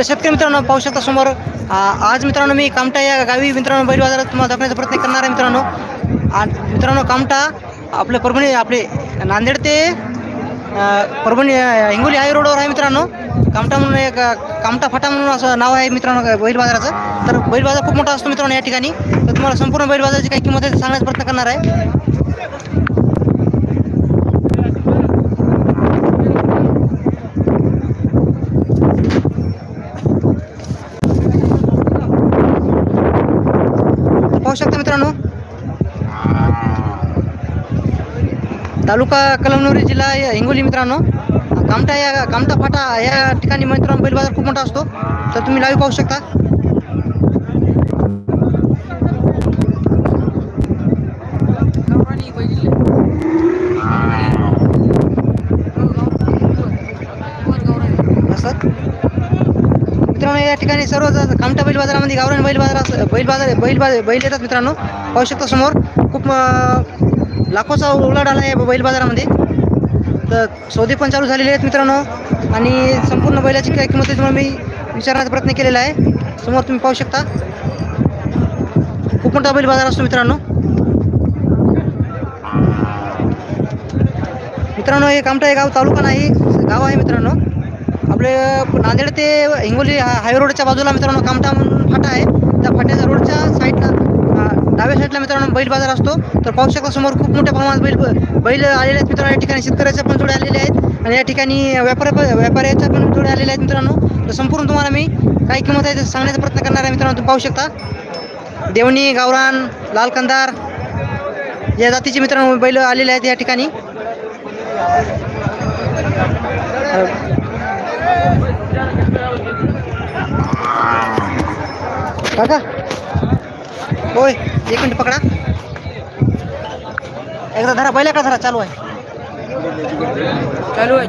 तर शेतकरी मित्रांनो पाहू शकता समोर आज मित्रांनो मी कामटा या गावी मित्रांनो बैल बाजारात तुम्हाला दाखवण्याचा प्रयत्न करणार आहे मित्रांनो. मित्रांनो कामटा आपले परभणी आपले नांदेड ते परभणी हिंगोली हाय रोडवर आहे मित्रांनो. कामटा म्हणून एक कामटा फाटा म्हणून असं नाव आहे मित्रांनो बैल बाजाराचं. तर बैल बाजार खूप मोठा असतो मित्रांनो या ठिकाणी. तर तुम्हाला संपूर्ण बैल बाजाराची काही किंमत आहे ते सांगण्याचा प्रयत्न करणार आहे. पाहू शकता मित्रांनो. तालुका कलमनोरी जिल्हा हिंगोली मित्रांनो. कामटा या कामटा फाटा या ठिकाणी मित्रांनो बैल बाजार खूप मोठा असतो. तर तुम्ही लाईव्ह पाहू शकता असं मित्रांनो या ठिकाणी सर्व कामठा कामटा बैल बाजारामध्ये गावरान बैल बाजार बैल बाजार बैल बाजार बैल येतात मित्रांनो. पाहू शकता समोर. खूप लाखोचा उलाढ आला आहे बैल बाजारामध्ये. तर सौदे पण चालू झालेले आहेत मित्रांनो. आणि संपूर्ण बैलाची काय किंमत तुम्हाला मी विचारण्याचा प्रयत्न केलेला आहे. समोर तुम्ही पाहू शकता. खूप मोठा बैल बाजार असतो मित्रांनो. मित्रांनो हे कामटा हे गाव तालुका नाही गाव आहे मित्रांनो. आपले नांदेड ते हिंगोली हायवे रोडच्या बाजूला मित्रांनो कामठा म्हणून फाटा आहे. त्या फाट्याच्या रोडच्या साईडला डाव्या साईडला मित्रांनो बैल बाजार असतो. तर पाहू शकता समोर खूप मोठ्या प्रमाणात बैल बैल आलेले आहेत मित्रांनो. या ठिकाणी शेतकऱ्याच्या पण जोड्या आलेले आहेत आणि या ठिकाणी व्यापारी व्यापाऱ्याच्या पण जोड्या आलेल्या आहेत मित्रांनो. तर संपूर्ण तुम्हाला मी काय किंमत आहे ते सांगण्याचा प्रयत्न करणार आहे मित्रांनो. तुम्ही पाहू शकता. देवणी गावरान लाल कंदार या जातीचे मित्रांनो बैल आलेले आहेत या ठिकाणी. काका. होय एक मिनिट पकडा. एकदा धरा पहिल्या का धरा चालू आहे. चालू आहे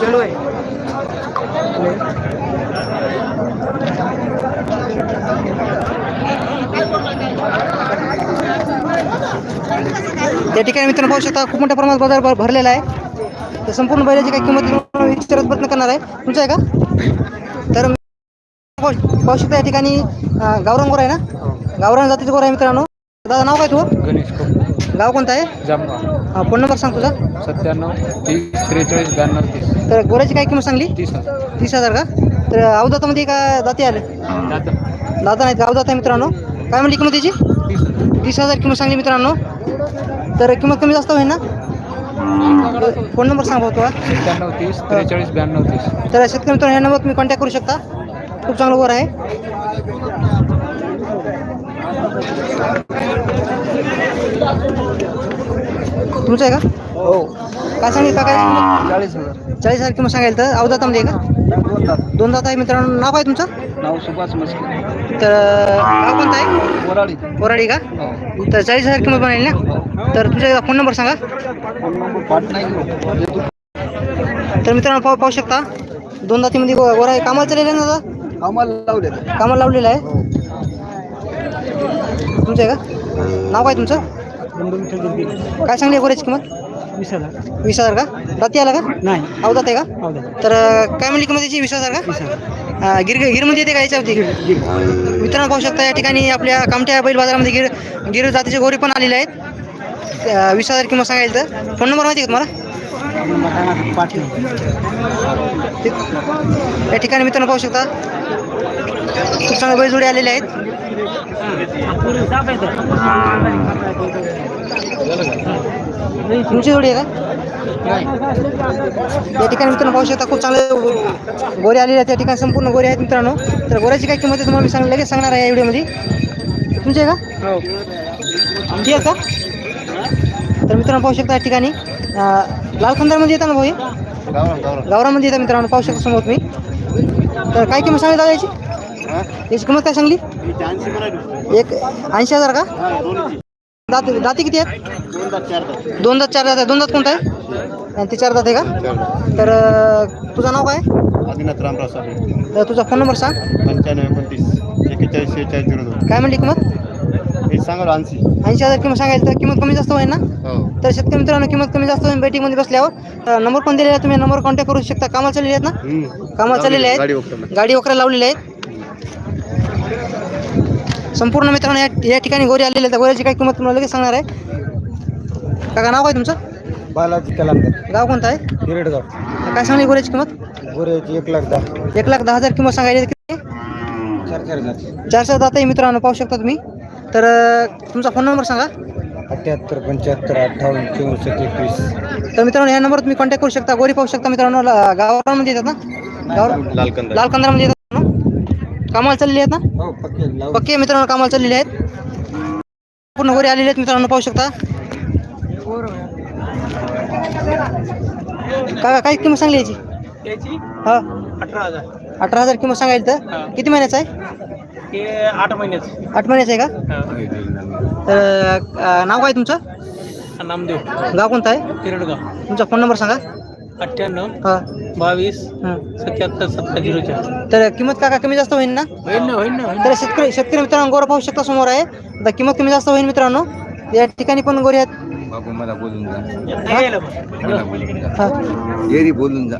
चालू आहे या ठिकाणी मित्रांनो पाहू शकता खूप मोठ्या प्रमाणात बाजार भर- भरलेला आहे. तर संपूर्ण बैलाची काही किंमत विचारत प्रयत्न करणार आहे. तुमचं आहे का? तर पाहू शकता या ठिकाणी अं, गावरान गोर आहे ना? गावरान जातीचं गोर आहे मित्रांनो. दादा नाव काय तू गणेश गाव कोणतं आहे? जामगाव हा, फोन नंबर सांग तुझा. सत्त्याण्णव तीस त्रेचाळीस ब्याण्णव तीस. तर गोऱ्याची काय किंमत सांगली? तीस हजार. तीस हजार का? तर अवदातामध्ये का जाती आले? दादा. नाहीत अवदात आहे मित्रांनो. काय म्हणली किंमत त्याची तीस हजार किंमत सांगली मित्रांनो. तर किंमत कमी जास्त होईल ना? फोन नंबर सांग तुला सत्त्याण्णव तीस त्रेचाळीस ब्याण्णव तीस. तर शेतकरी मित्रांनो ह्या नंबर तुम्ही कॉन्टॅक्ट करू शकता. खूप चांगलं वर आहे. तुमचं आहे का? हो. काय सांगितलं? का काय चाळीस हजार. चाळीस हजार किंमत सांगायला तर अवदातामध्ये आहे का? दोन दात आहे मित्रांनो. नाव काय तुमचं? नाव सुभाष मस्के. तर गाव कोणतं आहे? वराडी. कोराडी का? हो. तर चाळीस हजार किंमत बनेल ना? तर तुमचा फोन नंबर सांगा. फोन नंबर पाठ नाही घेऊ तर मित्रांनो पाहू पाहू शकता. दोन दातीमध्ये गो गोरा आहे कामाला चाललेलं आहे ना दादा? आम्हाला लावले कामाला लावलेलं आहे? तुमचं आहे का? नाव काय तुमचं? काय सांगली गोऱ्याची किंमत? वीस हजार. वीस हजार का? दाती आला का? नाही. अवदात आहे का? तर अं, काय म्हणली किंमत त्याची वीस हजार का? गिर गिर गिरमध्ये येते का याच्यावरती? मित्रांनो पाहू शकता या ठिकाणी आपल्या कामठ्या बैल बाजारामध्ये गिर गिर जातीचे गोरे पण आलेले आहेत. वीस हजार किंमत सांगायचं तर. फोन नंबर माहिती आहे तुम्हाला? या ठिकाणी मित्रांनो पाहू शकता. खूप चांगले बैलजोडे आलेले आहेत. तुमची जोडी आहे का? या ठिकाणी मित्रांनो पाहू शकता खूप चांगले गोरे आलेले आहेत. या ठिकाणी संपूर्ण गोरे आहेत मित्रांनो. तर गोऱ्याची काय किंमत आहे तुम्हाला मी सांग लगेच सांगणार आहे या व्हिडिओमध्ये. तुमची आहे का? हो आमची आहे का? तर मित्रांनो पाहू शकता या ठिकाणी लाल खंदारमध्ये येतात ना भाऊ गावरामध्ये येतात मित्रांनो पाहू शकता समोर तुम्ही. तर काय किंमत सांगली दादा याची याची किंमत काय सांगली? एक ऐंशी हजार का? दात दाती किती आहेत? दोन दात चार दात दोन दात कोणता आहे? आणि ती चार दात आहे का? तर तुझं नाव काय? आदिनाथ रामराव साबळे तर तुझा फोन नंबर सांग. पंच्याण्णव एकोणतीस एक्केचाळीस शेहेचाळीस झिरो दोन. काय म्हणली किंमत? हे सांगा ऐंशी. ऐंशी हजार किंमत सांगायला तर किंमत कमी जास्त होईल ना? हो. तर शेतकरी मित्रांनो किंमत कमी जास्त होईल बेटिंगमध्ये बसल्यावर. तर नंबर पण दिलेला आहे तुम्ही नंबर कॉन्टॅक्ट करू शकता. कामाला चाललेले आहेत ना? कामाला चाललेले आहेत. गाडी वगैरे गाडी वगैरे लावलेली आहेत. संपूर्ण मित्रांनो या या ठिकाणी गोरी आलेली आहे गोऱ्याची काय किंमत तुम्हाला लगेच सांगणार आहे? काका नाव काय तुमचं? बालाजी कलामकर गाव कोणतं आहे? हिरडगाव. काय सांगली गोऱ्याची किंमत? गोऱ्याची एक लाख दहा. एक लाख दहा हजार किंमत सांगायची किती? चार चार हजार. चार चार दाता आहे मित्रांनो पाहू शकता तुम्ही. तर अं, तुमचा फोन नंबर सांगा. अठ्याहत्तर पंच्याहत्तर अठ्ठावन्न चौसष्ट एकवीस. तर मित्रांनो या नंबरवर तुम्ही कॉन्टॅक्ट करू शकता. गोरी पाहू शकता मित्रांनो. ला- गावामध्ये येतात ना? गाव लाल कंदा लाल कंदारामध्ये येतात कामाला चाललेली आहेत ना? हो पक्के मित्रांनो कामाला चाललेले आहेत. पूर्ण गोरी आलेले आहेत मित्रांनो पाहू शकता. काय काय किंमत सांगली याची? याची हा. अठरा हजार. अठरा हजार किंमत सांगायला तर. किती महिन्याचा आहे? हे आठ महिन्याचं. आठ महिन्याचा आहे का? तर अं, नाव काय तुमचं? नामदेव. गाव कोणतं आहे? तुमचा फोन नंबर सांगा. अठ्ठ्याण्णव हा. बावीस हं. सत्याहत्तर सत्तर झिरो चार तर किंमत काका कमी जास्त होईल ना? होईल ना होईल ना तर शेतकरी शेतकरी मित्रांनो गोरा पाहू शकता समोर आहे. तर किंमत कमी जास्त होईल मित्रांनो. या ठिकाणी पण गोरे आहेत. बाबू मला बोलून जा. यायला बघ. मला बोलून जा. हा. येरी बोलून जा.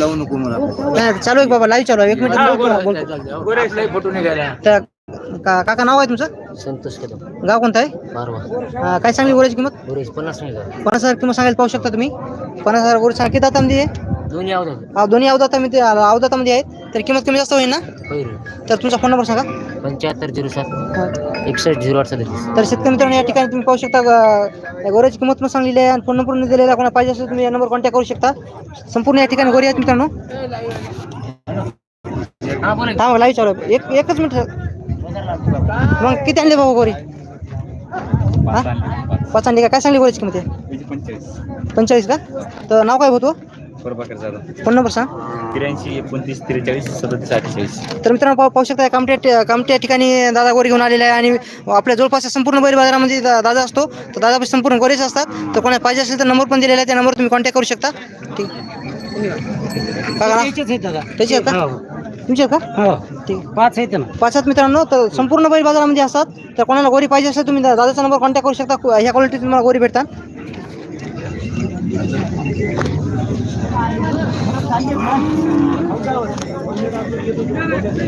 लावू नको मला. नाही, चालू आहे बाबा लाईव्ह चालू आहे. एक मिनिट. हा, गोऱ्याच लय फोटो निघाला. तर का- काका नाव आहे तुमचं? संतोष कदम. गाव कोणतं आहे? बारवा अं, काय सांगली गोऱ्याची किंमत? गोरेज पन्नास नाही पन्नास हजार किंमत सांगायला पाहू शकता तुम्ही. पन्नास हजार गोरे सांग किती दातामध्ये आहे? दोन्ही आवडत अहो, दोन्ही अवदातामध्ये अवदातामध्ये आहेत. तर किंमत कमी जास्त होईल ना? तर तुमचा फोन नंबर सांगा. पंच्याहत्तर झिरो सात. एकसष्ट झिरो आठ सदतीस. तर शेतकरी मित्रांनो या ठिकाणी तुम्ही पाहू शकता ग- या गोऱ्याची किंमत पण सांगलेली आहे आणि फोन नंबर दिलेला आहे. कोणा पाहिजे असेल तुम्ही या नंबर कॉन्टॅक्ट करू शकता. संपूर्ण या ठिकाणी गोरी आहेत मित्रांनो. हा बोला. हा लाईव्ह चालू आहे. एक एकच मिनिट. मग किती आणले बाबा गोरी? हा? पाच आणली का? काय सांगली गोरीची किंमत आहे? पंचेचाळीस का? तर नाव काय होतो प्रभाकर जाधव. फोन नंबर सांग. त्र्याऐंशी एकोणतीस त्रेचाळीस सदतीस अठ्ठेचाळीस. तर मित्रांनो पाहू पाहू शकता कामट्या कामट्या ठिकाणी दादा गोरी घेऊन आलेला आहे आणि आपल्या जवळपासच्या संपूर्ण बैल बाजारामध्ये दा- दादा असतो. तर दादा संपूर्ण गोरेच असतात. तर कोणाला पाहिजे असेल तर नंबर पण दिलेला आहे त्या नंबर तुम्ही कॉन्टॅक्ट करू शकता. ठीक? त्याची आहेत का? आहेत का हो. ठीक पाच आहेत ना. पाच आहेत मित्रांनो तर संपूर्ण बैल बाजारामध्ये असतात. तर कोणाला गोरी पाहिजे असेल तुम्ही दा- दादाचा नंबर कॉन्टॅक्ट करू शकता. कु- ह्या क्वालिटीत तुम्हाला गोरी भेटतात.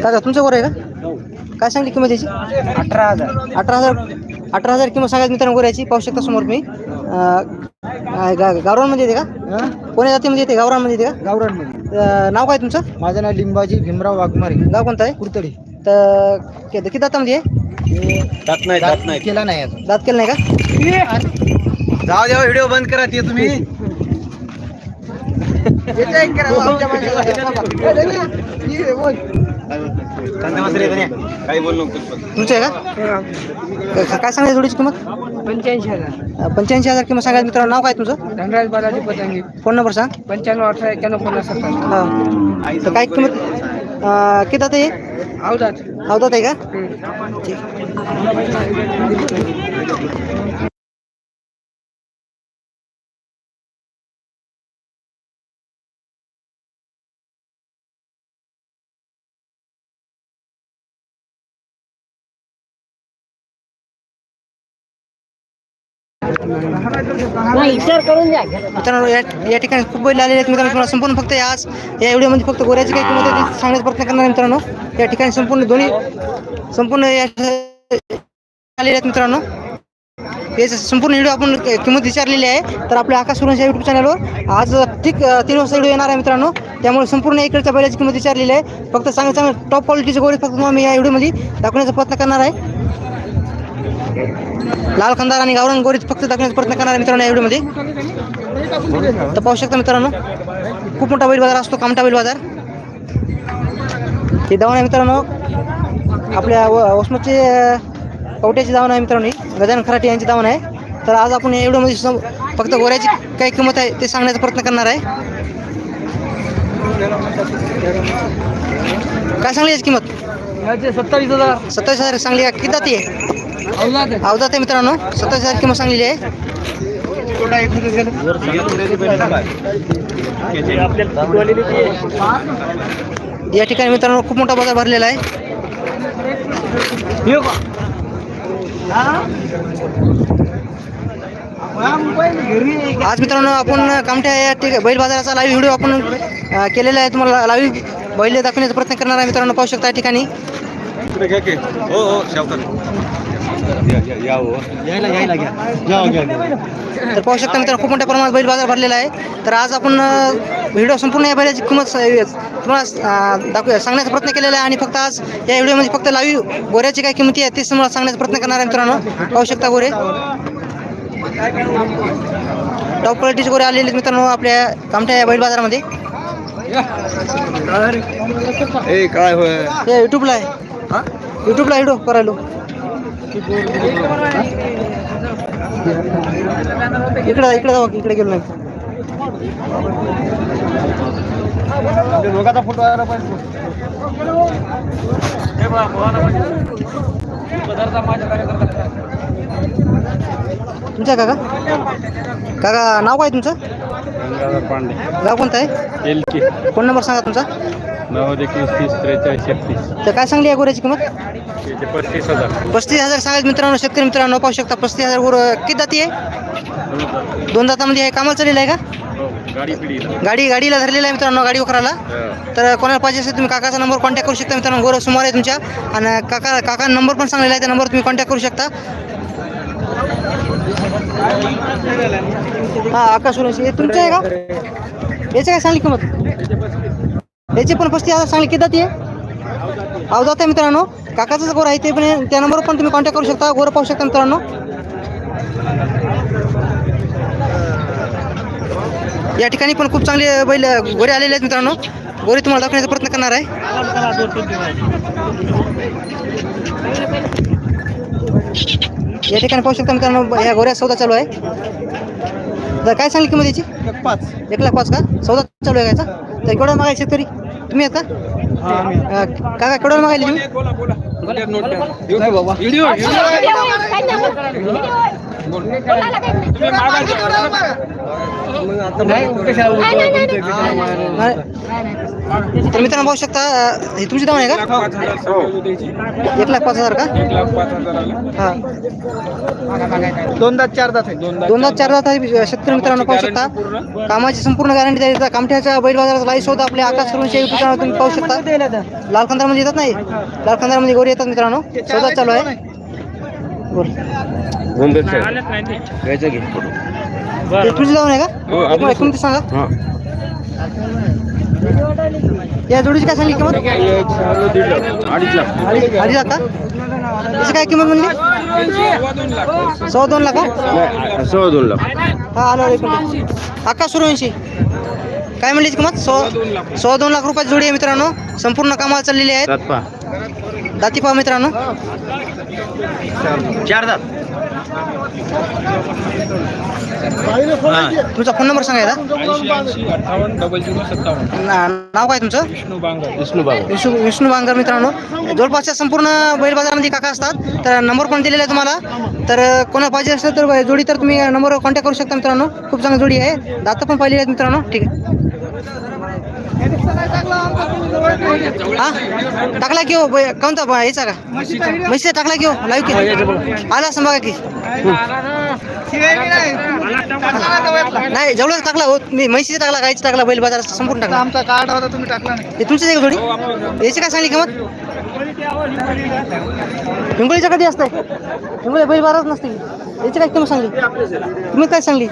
काका तुमचं गोर आहे का? काय सांगली किंमत याची? अठरा हजार. अठरा हजार अठरा हजार किंमत सांगायचं मित्रांनो गोऱ्याची पाहू शकता समोर गा- गावरानमध्ये येते का? कोण्या जातीमध्ये येते? गावरानमध्ये येते का? गावरानमध्ये. अं, नाव काय तुमचं? माझं नाव लिंबाजी भीमराव वाघमारे. गाव कोणतं आहे? कुरतडी. तर कि- किती दातामध्ये आहे? जात नाही जात नाही. केला नाही अजून. दात केलं नाही का? जाऊ द्या व्हिडिओ बंद करा ते तुम्ही. काही बोल नको तुमचं आहे का? काय सांगायचं जोडीची किंमत? पंच्याऐंशी हजार. पंच्याऐंशी हजार किंमत सांगायचं मित्रांनो नाव काय तुमचं? धनराज बालाजी पतंगी फोन नंबर सांग. पंच्याण्णव अठरा एक्क्याण्णव पन्नास हा. तर काय किंमत? किती आहे अवधात अवधात आहे का? ठीक. मित्रांनो या या ठिकाणी खूप बैल आलेले आहेत मित्रांनो. तुम्हाला संपूर्ण फक्त या आज या व्हिडिओमध्ये फक्त गोऱ्याची काही किंमत आहे ती सांगण्याचा प्रयत्न करणार मित्रांनो. या ठिकाणी संपूर्ण दोन्ही संपूर्ण या आलेले आहेत मित्रांनो. याचं संपूर्ण व्हिडिओ आपण किंमत विचारलेली आहे. तर आपल्या आकाश सुरंश या यूट्यूब चॅनलवर आज ठीक तीन वाजता व्हिडिओ येणार आहे मित्रांनो. त्यामुळे संपूर्ण इकडच्या बैलाची किंमत विचारलेली आहे. फक्त चांगले चांगले टॉप क्वालिटीचे गोरे फक्त तुम्हाला मी या व्हिडिओमध्ये दाखवण्याचा प्रयत्न करणार आहे. लाल खंदार आणि गावरान गोरीत फक्त दाखवण्याचा प्रयत्न करणार आहे मित्रांनो या व्हिडिओमध्ये. तर पाहू शकता मित्रांनो खूप मोठा बैल बाजार असतो कामटा बैल बाजार. हे दावण आहे मित्रांनो आपल्या ओसमतचे कवट्याची दावण आहे मित्रांनो ही. गजानन खराटे यांची दावण आहे. तर आज आपण या व्हिडिओमध्ये सम- फक्त गोऱ्याची काय किंमत आहे ते सांगण्याचा प्रयत्न करणार आहे. काय सांगली याची किंमत? सत्तावीस हजार. सत्तावीस हजार सांगली का? किती जाती आहे आहे मित्रांनो सत्तावीस हजार किंमत सांगलेली आहे. या ठिकाणी मित्रांनो खूप मोठा बाजार भरलेला आहे. आज मित्रांनो आपण कामठ्या या ठिकाणी बैल बाजाराचा लाईव्ह व्हिडिओ आपण केलेला आहे. तुम्हाला लाईव्ह बैल दाखवण्याचा प्रयत्न करणार आहे मित्रांनो पाहू शकता या ठिकाणी. हो, हो, हो. तर पाहू शकता मित्रांनो खूप मोठ्या प्रमाणात बैल बाजार भरलेला आहे. तर आज आपण व्हिडिओ संपूर्ण या बैलाची किंमत तुम्हाला अं, दाखव सांगण्याचा प्रयत्न केलेला आहे आणि फक्त आज या व्हिडिओमध्ये फक्त लाईव्ह गोऱ्याची काय किंमती आहे तेच तुम्हाला सांगण्याचा प्रयत्न करणार आहे मित्रांनो. पाहू शकता गोरे. टॉप क्वालिटीचे गोरे आलेले मित्रांनो आपल्या कामठ्या या बैल बाजारामध्ये. ए काय होय? हे युट्यूबला आहे. युट्यूबला व्हिडिओ करायलो इकडे इकडे जाऊ इकडे गेलो नाही. दोघाचा फोटो आला पाहिजे. पदार्थ माझ्या कार्यकर्ता तुमचा काका? काका नाव काय तुमचं? पांडे. गाव कोणतं आहे? एल के. फोन नंबर सांगा तुमचा. नव्वद एकवीस तीस त्रेचाळीस एकतीस तर काय सांगली या गोऱ्याची किंमत? पस्तीस हजार. पस्तीस हजार सांगायचं मित्रांनो शेतकरी मित्रांनो पाहू शकता पस्तीस हजार गोर किती दाती आहे? दोन दातामध्ये आहे कामाला चाललेलं आहे का? हो गाडी गाडीला धरलेला आहे मित्रांनो गाडी वखराला तर कोणाला पाहिजे असेल तुम्ही काकाचा नंबर कॉन्टॅक्ट करू शकता मित्रांनो गोर सुमार आहे तुमच्या. आणि काका काका नंबर पण सांगलेला आहे त्या नंबर तुम्ही कॉन्टॅक्ट करू शकता. हा आकाश सुरेश हे तुमचं आहे का? याची काय सांगली किंमत? याची पण पस्ती आता सांगली किती जाते आहे अवजात मित्रांनो. काकाचं गोर आहे ते पण त्या नंबरवर पण तुम्ही कॉन्टॅक्ट करू शकता. गोर पाहू शकता मित्रांनो. या ठिकाणी पण खूप चांगले बैल गोरे आलेले आहेत मित्रांनो. गोरे तुम्हाला दाखवण्याचा प्रयत्न करणार आहे. या ठिकाणी पाहू शकता मित्रांनो ह्या गोऱ्या सौदा चालू आहे. तर काय सांगली किंमत याची? पाच. एक लाख पाच का? सौदा चालू आहे याचा? तर केवढा मागायला शेतकरी? तुम्ही आहेत का? काका केवढा मागायला तुम्ही? नाही बाबा. नाही. तर मित्रांनो पाहू शकता हे तुमची दावण आहे का? एक लाख पाच हजार का? हा. दोनदा चार दात आहे दोनदा चार दात आहे शेतकरी मित्रांनो पाहू शकता. कामाची संपूर्ण गॅरंटी द्यायची. कामठ्याच्या बैल बाजाराचा लाईव्ह शोध आपल्या आकाश तुम्ही पाहू शकता. लाल खंदारमध्ये येतात नाही? लाल खंदारमध्ये गोरी येतात मित्रांनो. शोधात चालू आहे. बोल. घ्यायचं घे हे तुझी जाऊन आहे हो, का सांगा. या जोडीची काय सांगली किंमत? अडीच लाख अडीच अडीच लाख का? त्याची काय किंमत म्हणली? सव्वा दोन लाख का? सव्वा दोन लाख. हा आलो आकाश सूर्यवंशी काय म्हणली किंमत? सव्वा सव्वा दोन लाख रुपयाची जोडी आहे मित्रांनो. संपूर्ण कामाला चाललेली आहेत. दात पा दाती पहा मित्रांनो. चार दात. तुमचा फोन नंबर सांगायचा ना- नाव काय तुमचं? विष्णू बांगर. विष्णू बांगर. विष्णू बांगर मित्रांनो. जवळपासच्या संपूर्ण बैल बाजारामध्ये काका असतात. तर नंबर पण दिलेला आहे तुम्हाला. तर कोणाला पाहिजे असेल तर जोडी तर तुम्ही नंबरवर कॉन्टॅक्ट करू शकता मित्रांनो. खूप चांगली जोडी आहे. दात पण पाहिलेली आहेत मित्रांनो. ठीक आहे. हा? टाकला की हो कोणता ब- याचा का? म्हशीचा टाकला की हो लाईव्ह की? आला असं बघा की. नाही जवळच टाकला हो मी म्हशीचा टाकला गायचा टाकला बैल बाजार संपूर्ण टाकला. आमचा कार्ड होता तुम्ही टाकला नाही. तुमचीच आहे जोडी? याची काय सांगली किंमत? हिंगोलीच्या कधी असतं? हिंगोली बैल बाराच नसते. याची काय किंमत सांगली? तुम्ही काय सांगली?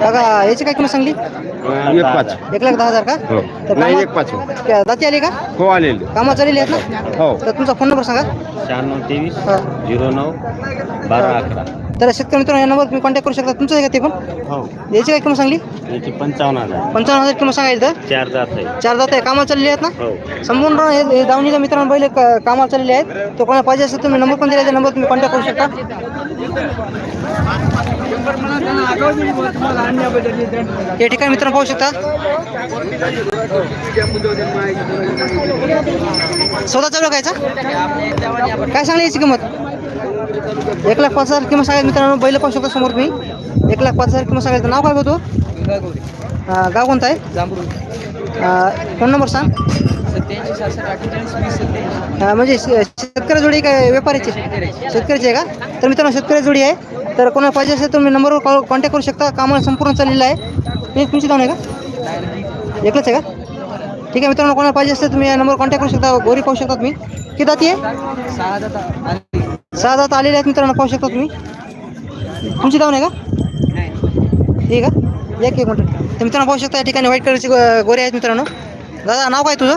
काका याची काय किंमत सांगली? एक पाच. एक लाख दहा हजार का? हो. तर नाही कामात- एक पाच. हो. क्या दाती आली का? हो आलेले. कामात चाललेली आहेत ना? हो. तर तुमचा फोन नंबर सांगा. शहाण्णव तेवीस हा. झिरो नऊ बारा अकरा. तर शेतकरी मित्रांनो या नंबर तुम्ही कॉन्टॅक्ट करू शकता. तुमचं आहे का ते पण? हो. याची काय किंमत सांगली? याची पंचावन्न हजार. पंचावन्न हजार किंमत सांगायला तर? चार जात आहे. चार दात आहे. कामाला चाललेली आहेत ना? हो. संपूर्ण हे हे दावणीला मित्रांनो पहिले क- कामाला चाललेले आहेत. तो कोणाला पाहिजे असेल तुम्ही नंबर पण दिला नंबर तुम्ही कॉन्टॅक्ट करू शकता. या ठिकाणी मित्रांनो पाहू शकता. सौदा चालू कायचा काय सांगली याची किंमत? एक लाख पाच हजार किंमत सांगायचं मित्रांनो. बैल पाहू शकता समोर तुम्ही. एक लाख पाच हजार किंमत सांगायचं नाव काय होतो? गाव कोणतं आहे? फोन नंबर सांग? सत्याऐंशी सहासष्ट अठ्ठेचाळीस वीस सत्याऐंशी. अं, म्हणजे शेतकरी जोडी काय व्यापारीची? शेतकरीची आहे का? तर मित्रांनो शेतकरी जोडी आहे. तर कोणाला पाहिजे असेल तर तुम्ही नंबरवर कॉल कॉन्टॅक्ट करू शकता. कामाला संपूर्ण चाललेलं आहे. ते तुमची जाऊन आहे का? एकलंच आहे का? ठीक आहे मित्रांनो कोणाला पाहिजे असेल तुम्ही या नंबरवर कॉन्टॅक्ट करू शकता. गोरी पाहू शकता तुम्ही. किती जाती आहे? सहा जाता आणि सहा जात आलेले आहेत मित्रांनो पाहू शकता तुम्ही. तुमची जाऊन आहे का? ठीक आहे. एक एक मिनिट. तर मित्रांनो पाहू शकता या ठिकाणी व्हाईट कलरची गो- गोरे आहेत मित्रांनो. दादा नाव काय तुझं?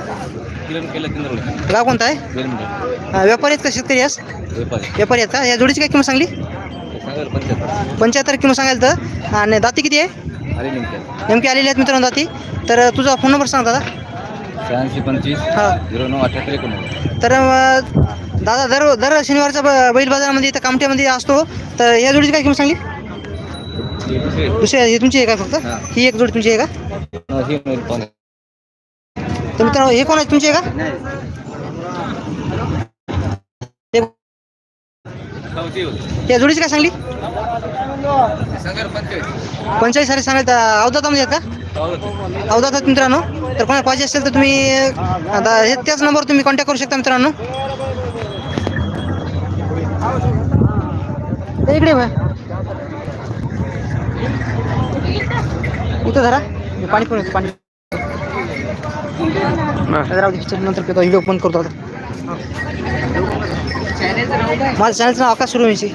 गाव कोणतं आहे? अं, व्यापारी आहेत का शेतकरी आहेस व्यापारी आहेत. का? या जोडीची काय किंमत सांगली? पंच्याहत्तर. किंमत सांगाल तर. आणि दाती किती आहे? नेमकी. आलेली आहेत मित्रांनो दाती. तर तुझा फोन नंबर सांग दादा. शहाऐंशी पंचवीस हां. झिरो नऊ अठ्ठ्याहत्तर एकोणनव्वद. तर अं, दादा दर दर शनिवारचा ब- बैल बाजारामध्ये इथं कामठ्यामध्ये असतो. तर या जोडीची काय किंमत सांगली? दुसरी ही तुमची आहे का फक्त? हां. ही एक जोडी तुमची आहे का? ही तर मित्रांनो हे कोण आहे? तुमचे का? हे- या जोडीची काय सांगली? पंचेचाळीस पंचाळीस सारे सांगायचं अवदातामध्ये म्हणजे का? अवदातात मित्रांनो तर कोणाला पाहिजे असेल तर तुम्ही आता हे त्याच नंबरवर तुम्ही कॉन्टॅक्ट करू शकता मित्रांनो. ते इकडे बघ. इथं धरा. पाणी पण पाणी राहू दे, चल, नंतर पितो. व्हिडिओ करतो आता. माझं चॅनलचं नाव आकाश सूर्यवंशी.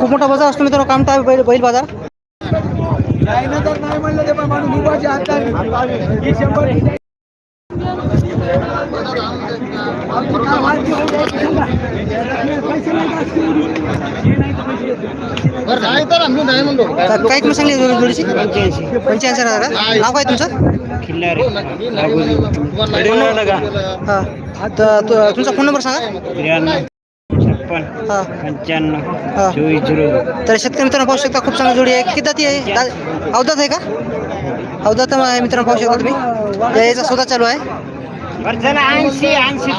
खूप मोठा बाजार असतो मित्रांनो. कामटा बैल बैल बाजार. तर काय किंमत सांगली जोडीची पंच्याऐंशी पंच्याऐंशी हजार नाव काय तुमचं? हां तर तुमचा फोन नंबर सांगा छप्पन पंच्याण्णव चोवीस झिरो तर शेतकरी मित्रांनो पाहू शकता खूप चांगली जोडी आहे किती जाती आहे दा- अवदात आहे का अवदात मित्रांनो पाहू शकता तुम्ही याचा सौदा चालू आहे ऐंशी ऐंशी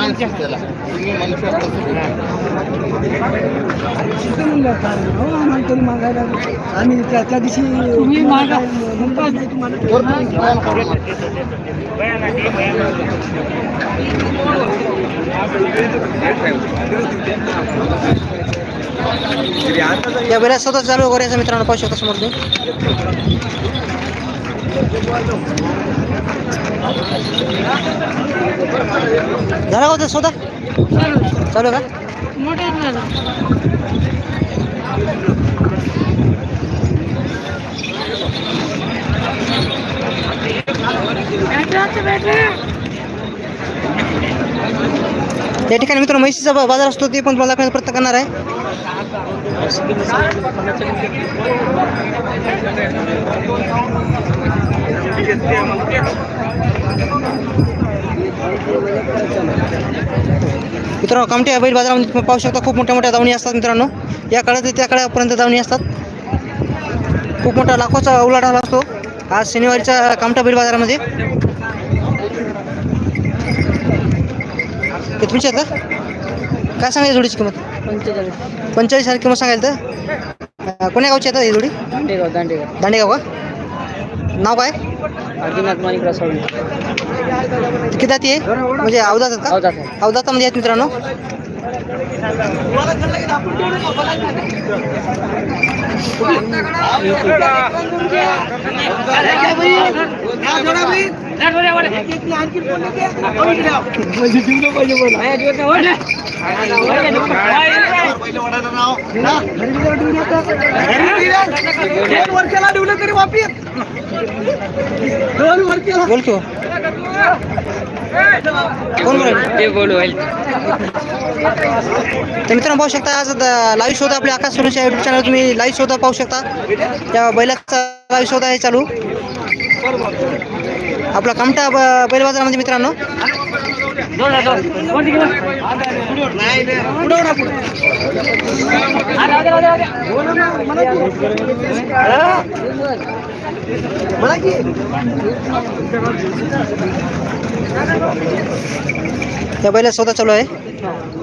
आम्ही त्या त्या दिवशी या बऱ्याच सौदा चालू वगैरे मित्रांनो पाहू शकता समोर तुम्ही. झाला का? होता सौदा चालू का या ठिकाणी मित्र म्हैसीचा बाजार असतो ते पण मला प्रयत्न करणार आहे. मित्रांनो कामठ्या बैल बाजारामध्ये तुम्ही पाहू शकता खूप मोठ्या मोठ्या दावणी असतात मित्रांनो. या काळात ते त्या काळापर्यंत दावणी असतात. खूप मोठा लाखोचा उलाढाल असतो. आज शनिवारीच्या कामठा बैल बाजारामध्ये. ते तुमच्या का? काय सांगायची जोडीची किंमत? पंचेचाळीस हजार किंमत सांगायला तर कोण्या गावची आता ही जोडी दांडेगाव दांडेगाव दांडेगाव का नाव काय अर्जुनाथ माणिकराव सावंत किती जाती आहे म्हणजे अवदात का अवधात आहे. अवदातामध्ये आहेत मित्रांनो बोल की हो. कोण बोलेल ते बोलू तर मित्रांनो पाहू शकता आज लाईव्ह शोध आपल्या आकाश सुरेशच्या युट्यूब चॅनल तुम्ही लाईव्ह शोध पाहू शकता त्या बैलाचा लाईव्ह शोध आहे चालू आपला कमटा ब- बैल बाजारामध्ये मित्रांनो. त्या बैला शोधा चालू आहे.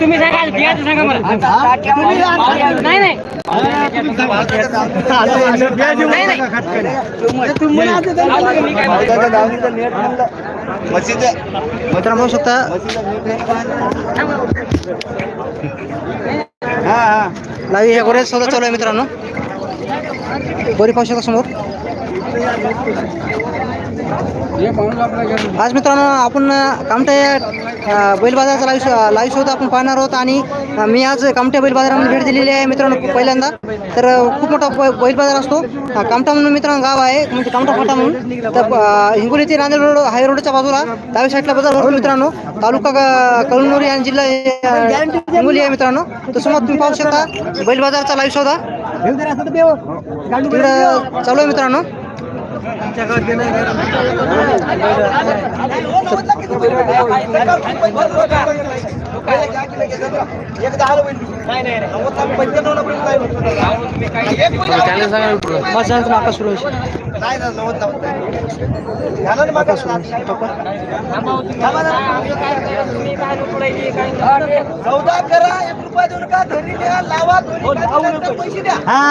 तुम्ही सांगा बियाचं सांगा मला नाही नाही. मित्रांनो पाहू शकता लाईव्ह हे गोरे सौदा चालू आहे मित्रांनो. गोरी पाहू शकता समोर. आज मित्रांनो आपण कामठा या बैल बाजाराचा लाईव्ह लाईव्ह शोध आपण पाहणार आहोत आणि मी आज कामठा बैल बाजारामध्ये भेट दिलेली आहे मित्रांनो पहिल्यांदा. तर खूप मोठा बैल बाजार असतो. कामठा म्हणून मित्रांनो गाव आहे म्हणजे कामठा फाटा म्हणून. तर हिंगोली ते नांदेड रोड हाय रोडच्या बाजूला डाव्या साईडला बाजार भरतो मित्रांनो. तालुका कळमनुरी आणि जिल्हा हिंगोली आहे मित्रांनो. तर समोर तुम्ही पाहू शकता बैल बाजारचा लाईव्ह शोधा तिकडं चालू आहे मित्रांनो. चॅनलचं नाव आकाश सुरेश आकाश सुरेश चौदा करा एक रुपया देऊ नका घरी द्या लावा पैसे द्या हा.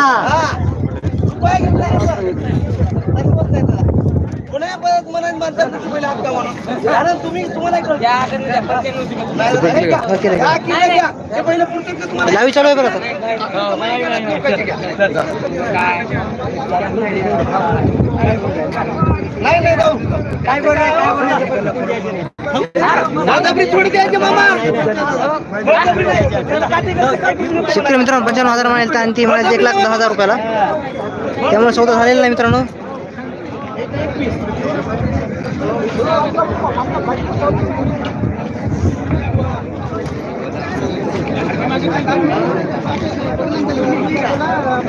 रुपया घेतला नाही पुन्हा परत म्हणा म्हणतात तुझी पहिले हात का म्हणून कारण तुम्ही तुम्हाला कळतं. नाही. हा, पहिलं पुढचं तुम्हाला चालू आहे बरं जाऊ काय शेतकरी मित्रांनो पंचावन्न हजार म्हणाल आणि ती म्हणाली एक लाख दहा हजार रुपयाला त्यामुळे सौदा झालेला नाही मित्रांनो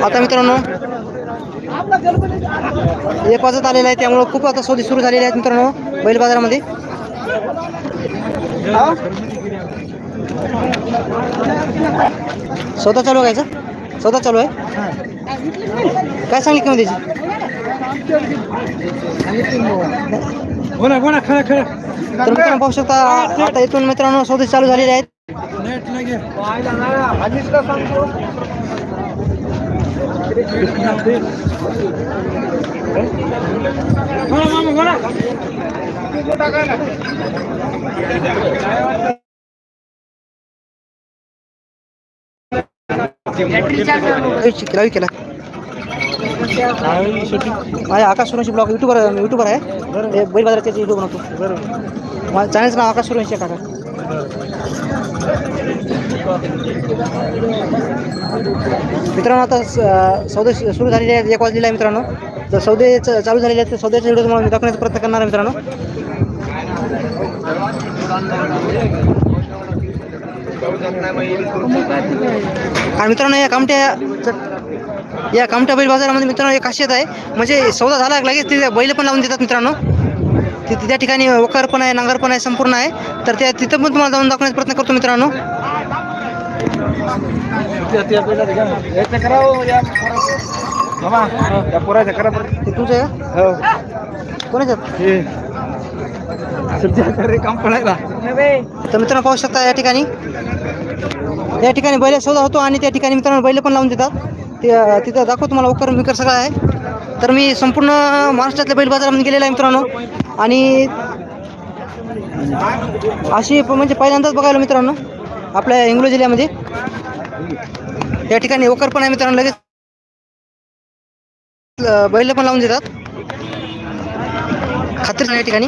आता मित्रांनो एक वाजत आलेला आहे त्यामुळे खूप आता सौदे सुरू झालेली आहेत मित्रांनो बैल बाजारामध्ये. स्वतः चालू आहे सौदा चालू आहे? काय सांगली किंमत त्याची बोला बोला खरं खरं. तर मित्रांनो पाहू शकता आता इथून मित्रांनो सौदे चालू झालेले आहेत. बोला मामा बोला. लाईव्ह केला. माझ्या Akash Survanshi blog YouTuber YouTuber आहे. बैल बाजाराचे युट्यूब बनवतो. माझ्या चॅनलचं नाव आकाश सुरवंशी आहे काका. मित्रांनो आता स- सौदे सुरू झालेले आहेत. एक वाजलेला आहे मित्रांनो. तर सौदे चालू झालेले आहेत. तर सौद्याच्या व्हिडिओ तुम्हाला दाखवण्याचा प्रयत्न करणार आहे मित्रांनो. आणि मित्रांनो या कामट्या या कामट्या बैल बाजारामध्ये मित्रांनो एक खासियत आहे. म्हणजे सौदा झाला लगेच तिथे बैल पण लावून देतात मित्रांनो. तिथे त्या ठिकाणी वकार पण आहे नांगर पण आहे संपूर्ण आहे. तर त्या तिथं पण तुम्हाला जाऊन दाखवण्याचा प्रयत्न करतो मित्रांनो. पोराच्या करा बरं ते तुमचं आहे का कोणाच्यात तर मित्रांनो पाहू शकता या ठिकाणी. या ठिकाणी बैल सौदा होतो आणि त्या ठिकाणी मित्रांनो बैल पण लावून देतात. ते तिथं दाखवतो तुम्हाला उकर विकर सगळं आहे. तर मी संपूर्ण महाराष्ट्रातल्या बैल बाजारामध्ये गेलेला आहे मित्रांनो. आणि अशी म्हणजे पहिल्यांदाच बघायला मित्रांनो आपल्या हिंगोली जिल्ह्यामध्ये. या ठिकाणी ओकर पण आहे मित्रांनो लगेच बैल पण लावून देतात. खात्री या ठिकाणी.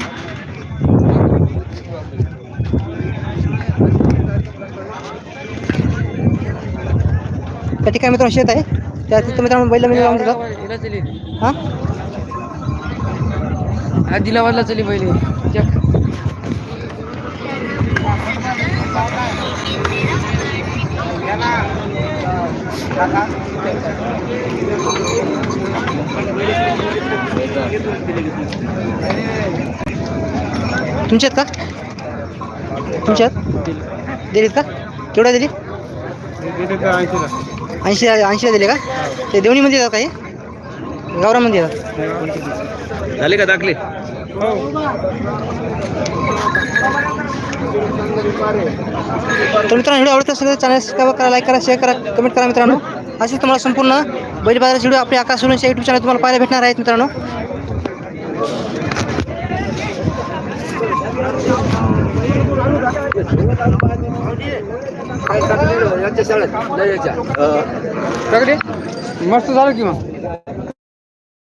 त्या ठिकाणी मित्रांनो शेत आहे? त्या तिथं मित्रांनो बैल म्हणजे लावून देतात हां? आदिलाबादला चली पहिले तुमच्यात का? तुमच्यात दिलीत का? केवढ्या दिली ऐंशी ऐंशीला दिले का? ते देवणीमध्ये येतात काही गावरामध्ये येतात झाले का दाखले? तर मित्रांनो व्हिडिओ आवडत असेल तर चॅनल सबस्क्राईब करा लाईक करा शेअर करा कमेंट करा मित्रांनो. असेच तुम्हाला संपूर्ण बैल बाजाराचे व्हिडिओ आपल्या आकाश सोलूनच्या यूट्यूब चॅनल तुम्हाला पाहायला भेटणार आहेत मित्रांनो. मस्त झालं की मग?